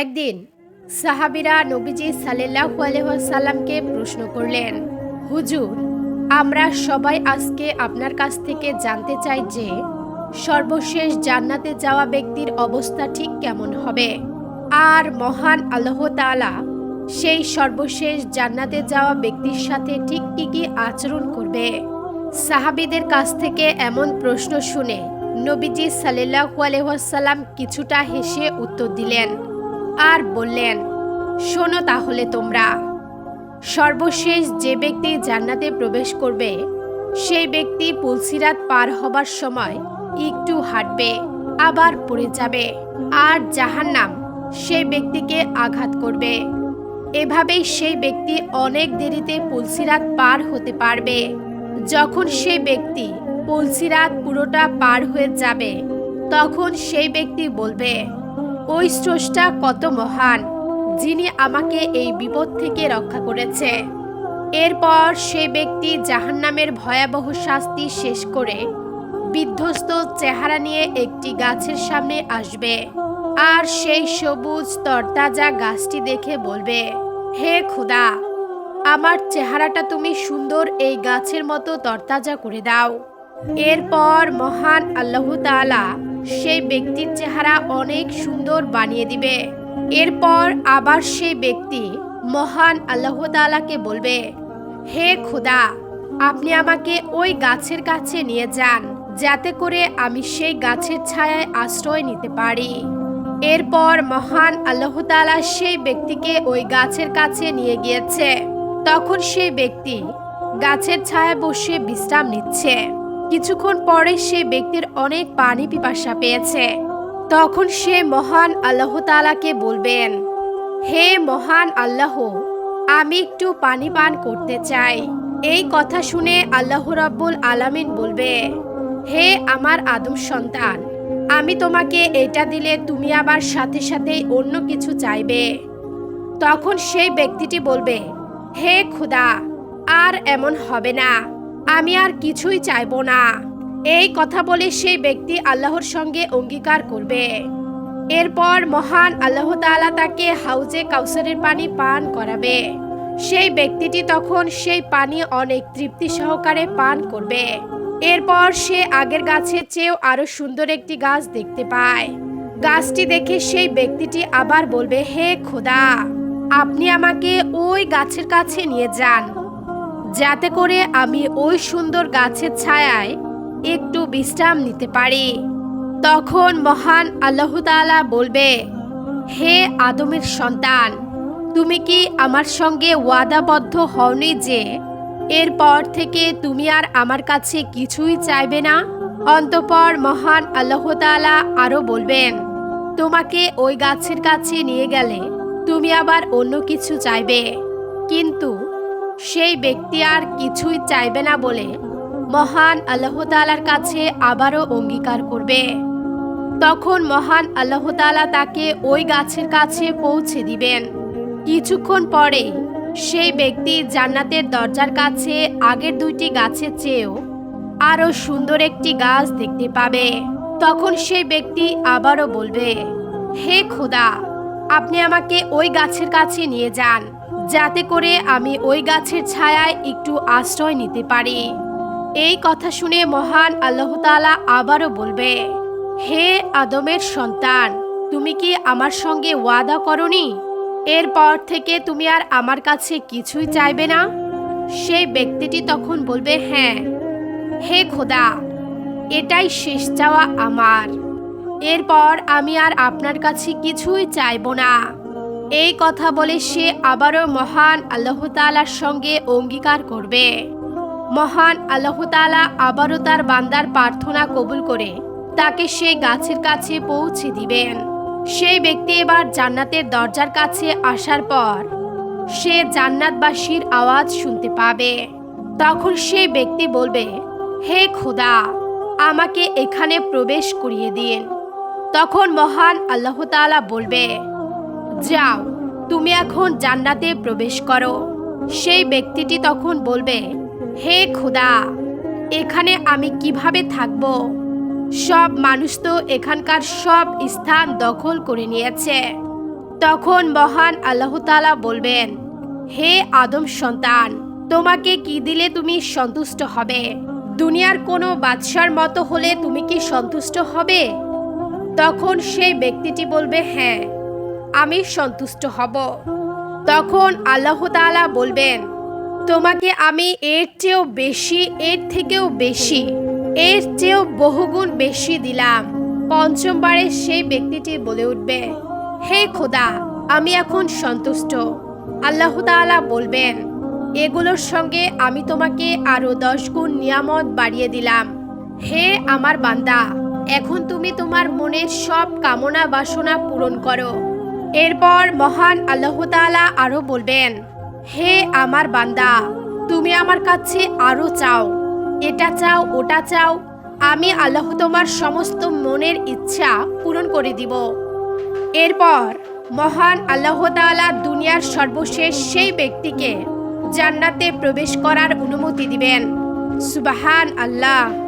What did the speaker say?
একদিন সাহাবিরা নবীজি সাল্লাহু আলহাসাল্লামকে প্রশ্ন করলেন, হুজুর, আমরা সবাই আজকে আপনার কাছ থেকে জানতে চাই যে সর্বশেষ জান্নাতে যাওয়া ব্যক্তির অবস্থা ঠিক কেমন হবে। আর মহান আল্লাহ তাআলা সেই সর্বশেষ জান্নাতে যাওয়া ব্যক্তির সাথে ঠিক কি কি আচরণ করবে? সাহাবিদের কাছ থেকে এমন প্রশ্ন শুনে নবীজি সাল্লাহু আলহাসাল্লাম কিছুটা হেসে উত্তর দিলেন আর বললেন, শোনো তাহলে তোমরা। সর্বশেষ যে ব্যক্তি জান্নাতে প্রবেশ করবে, সেই ব্যক্তি পুলসিরাত পার হবার সময় একটু হাঁটবে, আবার পড়ে যাবে। আর জাহান্নাম সেই ব্যক্তিকে আঘাত করবে। এভাবেই সেই ব্যক্তি অনেক দেরিতে পুলসিরাত পার হতে পারবে। যখন সেই ব্যক্তি পুলসিরাত পুরোটা পার হয়ে যাবে, তখন সেই ব্যক্তি বলবে ওই স্রষ্টা কত মহান, যিনি আমাকে এই বিপদ থেকে রক্ষা করেছে। এরপর সে ব্যক্তি জাহান্নামের ভয়াবহ শাস্তি শেষ করে বিধ্বস্ত চেহারা নিয়ে একটি গাছের সামনে আসবে। আর সেই সবুজ তরতাজা গাছটি দেখে বলবে, হে খুদা, আমার চেহারাটা তুমি সুন্দর এই গাছের মতো তরতাজা করে দাও। এরপর মহান আল্লাহ তাআলা সেই ব্যক্তির চেহারা অনেক সুন্দর বানিয়ে দিবে। এরপর আবার সেই ব্যক্তি মহান আল্লাহ তাআলাকে বলবে, হে খুদা, আপনি আমাকে ওই গাছের কাছে নিয়ে যান, যাতে করে আমি সেই গাছের ছায়ায় আশ্রয় নিতে পারি। এরপর মহান আল্লাহ তাআলা সেই ব্যক্তিকে ওই গাছের কাছে নিয়ে গিয়েছে। তখন সেই ব্যক্তি গাছের ছায়ায় বসে বিশ্রাম নিচ্ছে। কিছুক্ষণ পরে সে ব্যক্তির অনেক পানি পিপাসা পেয়েছে। তখন সে মহান আল্লাহ তাআলাকে বলবেন, হে মহান আল্লাহ, আমি একটু পানি পান করতে চাই। এই কথা শুনে আল্লাহ রাব্বুল আলামিন বলবে, হে আমার আদম সন্তান, আমি তোমাকে এটা দিলে তুমি আবার সাথে সাথে অন্য কিছু চাইবে। তখন সেই ব্যক্তিটি বলবে, হে খুদা, আর এমন হবে না। আমি আর কিছুই চাইব না। এই কথা বলে সেই ব্যক্তি আল্লাহর সঙ্গে অঙ্গীকার করবে। এরপর মহান আল্লাহ তাআলা তাকে হাউজে কাউসারের পানি পান করাবে। সেই ব্যক্তিটি তখন সেই পানি অনেক তৃপ্তি সহকারে পান করবে। এরপর সে আগের গাছের চেয়েও আরও সুন্দর একটি গাছ দেখতে পায়। গাছটি দেখে সেই ব্যক্তিটি আবার বলবে, হে খোদা, আপনি আমাকে ওই গাছের কাছে নিয়ে যান। যাতে করে আমি ওই সুন্দর গাছের ছায়ায় একটু বিশ্রাম নিতে পারি। তখন মহান আল্লাহ তাআলা বলবে, হে আদমের সন্তান, তুমি কি আমার সঙ্গে ওয়াদাবদ্ধ হওনি যে এরপর থেকে তুমি আর আমার কাছে কিছুই চাইবে না? অন্তপর মহান আল্লাহ তাআলা আরও বলবেন, তোমাকে ওই গাছের কাছে নিয়ে গেলে তুমি আবার অন্য কিছু চাইবে। কিন্তু সেই ব্যক্তি আর কিছুই চাইবে না বলে মহান আল্লাহ তাআলার কাছে আবারও অঙ্গীকার করবে। তখন মহান আল্লাহতালা তাকে ওই গাছের কাছে পৌঁছে দিবেন। কিছুক্ষণ পরে সেই ব্যক্তি জান্নাতের দরজার কাছে আগের দুইটি গাছের চেয়েও আরও সুন্দর একটি গাছ দেখতে পাবে। তখন সেই ব্যক্তি আবারও বলবে, হে খোদা, আপনি আমাকে ওই গাছের কাছে নিয়ে যান। যাতে করে আমি ওই গাছের ছায়ায় একটু আশ্রয় নিতে পারি। এই কথা শুনে মহান আল্লাহ তাআলা আবারও বলবে, হে আদমের সন্তান, তুমি কি আমার সঙ্গে ওয়াদা করনি? এরপর থেকে তুমি আর আমার কাছে কিছুই চাইবে না? সেই ব্যক্তিটি তখন বলবে হ্যাঁ হে খোদা, এটাই শেষ চাওয়া আমার। এরপর আমি আর আপনার কাছে কিছুই চাইব না। এই কথা বলে সে আবারও মহান আল্লাহ তাআলার সঙ্গে অঙ্গীকার করবে। মহান আল্লাহ তাআলা আবারও তার বান্দার প্রার্থনা কবুল করে তাকে সেই গাছের কাছে পৌঁছে দিবেন। সেই ব্যক্তি এবার জান্নাতের দরজার কাছে আসার পর সে জান্নাতবাসীর আওয়াজ শুনতে পাবে। তখন সে ব্যক্তি বলবে, হে খোদা, আমাকে এখানে প্রবেশ করিয়ে দিন। তখন মহান আল্লাহ তাআলা বলবে যাও, তুমি এখন জান্নাতে প্রবেশ করো। সেই ব্যক্তিটি তখন বলবে, হে খোদা, এখানে আমি কীভাবে থাকব? সব মানুষ তো এখানকার সব স্থান দখল করে নিয়েছে। তখন মহান আল্লাহ তাআলা বলবেন, হে আদম সন্তান, তোমাকে কি দিলে তুমি সন্তুষ্ট হবে? দুনিয়ার কোনো বাদশার মতো হলে তুমি কি সন্তুষ্ট হবে? তখন সেই ব্যক্তিটি বলবে হ্যাঁ আমি সন্তুষ্ট হব। তখন আল্লাহ তাআলা বলবেন, তোমাকে আমি এর চেয়েও বেশি, এর থেকেও বেশি, এর চেয়েও বহুগুণ বেশি দিলাম। পঞ্চমবারে সেই ব্যক্তিটি বলে উঠবে, হে খোদা, আমি এখন সন্তুষ্ট। আল্লাহ তাআলা বলবেন, এগুলোর সঙ্গে আমি তোমাকে আরও দশ গুণ নিয়ামত বাড়িয়ে দিলাম। হে আমার বান্দা, এখন তুমি তোমার মনের সব কামনা বাসনা পূরণ করো। এরপর মহান আল্লাহ তাআলা আরও বলবেন, হে আমার বান্দা, তুমি আমার কাছে আরও চাও। এটা চাও, ওটা চাও। আমি আল্লাহ তোমার সমস্ত মনের ইচ্ছা পূরণ করে দিব। এরপর মহান আল্লাহ তাআলা দুনিয়ার সর্বশেষ সেই ব্যক্তিকে জান্নাতে প্রবেশ করার অনুমতি দিবেন। সুবাহান আল্লাহ।